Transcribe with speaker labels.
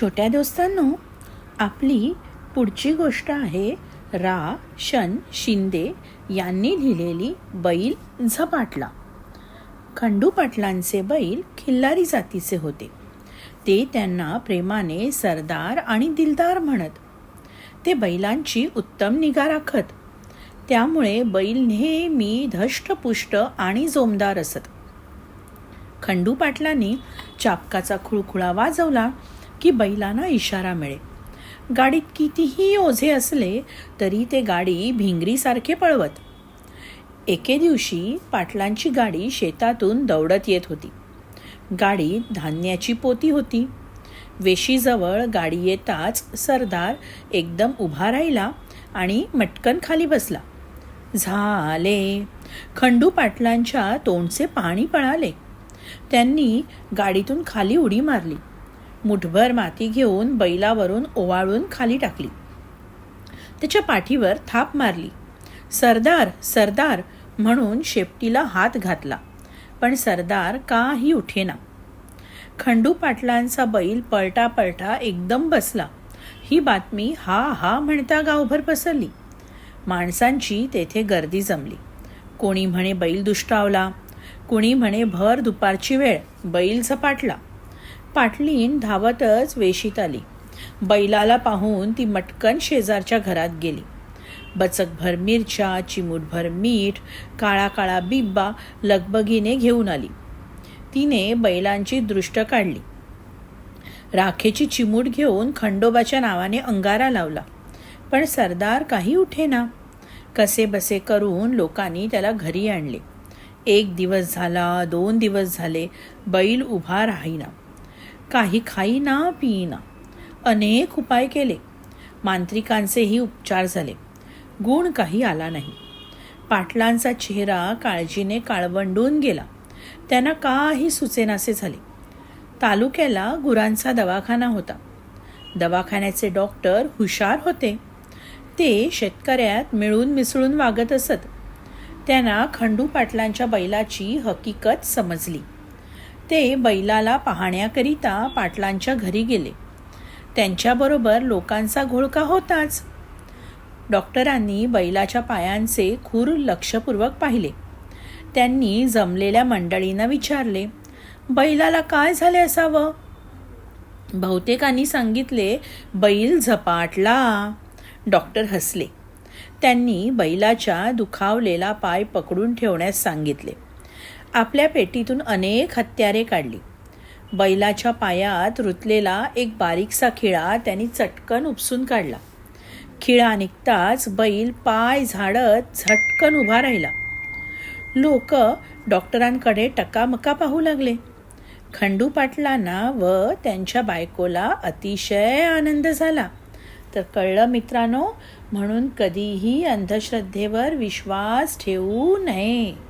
Speaker 1: छोट्या दोस्तांनो आपली पुढची गोष्ट आहे रा शन शिंदे यांनी लिहिलेली बैल झपाटला. खंडू पाटलांचे बैल खिल्लारी जातीचे होते. ते त्यांना प्रेमाने सरदार आणि दिलदार म्हणत. ते बैलांची उत्तम निगा राखत. त्यामुळे बैल नेहमी धष्टपुष्ट आणि जोमदार असत. खंडू पाटलांनी चापकाचा खुळखुळा वाजवला. की बैलांना इशारा मिळे गाडीत कितीही ओझे असले तरी ते गाडी भिंगरीसारखे पळवत. एके दिवशी पाटलांची गाडी शेतातून दौडत येत होती. गाडीत धान्याची पोती होती. वेशीजवळ गाडी येताच सरदार एकदम उभा राहिला आणि मटकन खाली बसला. झाले. खंडू पाटलांच्या तोंडचे पाणी पळाले. त्यांनी गाडीतून खाली उडी मारली. मुठभर माती घेऊन बैलावरून ओवाळून खाली टाकली. त्याच्या पाठीवर थाप मारली. सरदार सरदार म्हणून शेपटीला हात घातला. पण सरदार काही उठेना. खंडू पाटलांचा बैल पलटा पलटा एकदम बसला. ही बातमी हा हा म्हणता गावभर पसरली. माणसांची तेथे गर्दी जमली. कोणी म्हणे बैल दुष्टावला कुणी म्हणे भर दुपारची वेळ बैल झपाटला. पाटलीन धावतच वेशीत आली. बैलाला पाहून ती मटकन शेजारच्या घरात गेली. बचकभर मिरच्या चिमूटभर मीठ काळा काळा बिब्बा लगबगीने घेऊन आली. तिने बैलांची दृष्ट काढली. राखेची चिमूट घेऊन खंडोबाच्या नावाने अंगारा लावला. पण सरदार काही उठेना. कसे बसे करून लोकांनी त्याला घरी आणले. एक दिवस झाला दोन दिवस झाले बैल उभा राहीना. काही खाईना पिईना अनेक उपाय केले. मांत्रिकांचेही उपचार झाले. गुण काही आला नाही. पाटलांचा चेहरा काळजीने काळवंडून गेला. त्यांना काही सुचेनासे झाले. तालुक्याला गुरांचा दवाखाना होता. दवाखान्याचे डॉक्टर हुशार होते. ते शेतकऱ्यात मिळून मिसळून वागत असत. त्यांना खंडू पाटलांच्या बैलाची हकीकत समजली. ते बैलाला पाहण्याकरिता पाटलांच्या घरी गेले. त्यांच्याबरोबर लोकांचा घोळका होताच. डॉक्टरांनी बैलाच्या पायांचे खूर लक्षपूर्वक पाहिले. त्यांनी जमलेल्या मंडळींना विचारले बैलाला काय झाले असावं? बहुतेकांनी सांगितले बैल झपाटला. डॉक्टर हसले. त्यांनी बैलाच्या दुखावलेला पाय पकडून ठेवण्यास सांगितले. आपल्या पेटीतून अनेक हत्यारे काढली. बैलाच्या पायात रुतलेला एक बारीकसा खिळा त्यांनी चटकन उपसून काढला. खिळा निघताच बैल पाय झाडत झटकन उभा राहिला. लोक डॉक्टरांकडे टकामका पाहू लागले. खंडू पाटलांना व त्यांच्या बायकोला अतिशय आनंद झाला. तर कळलं मित्रांनो म्हणून कधीही अंधश्रद्धेवर विश्वास ठेवू नये.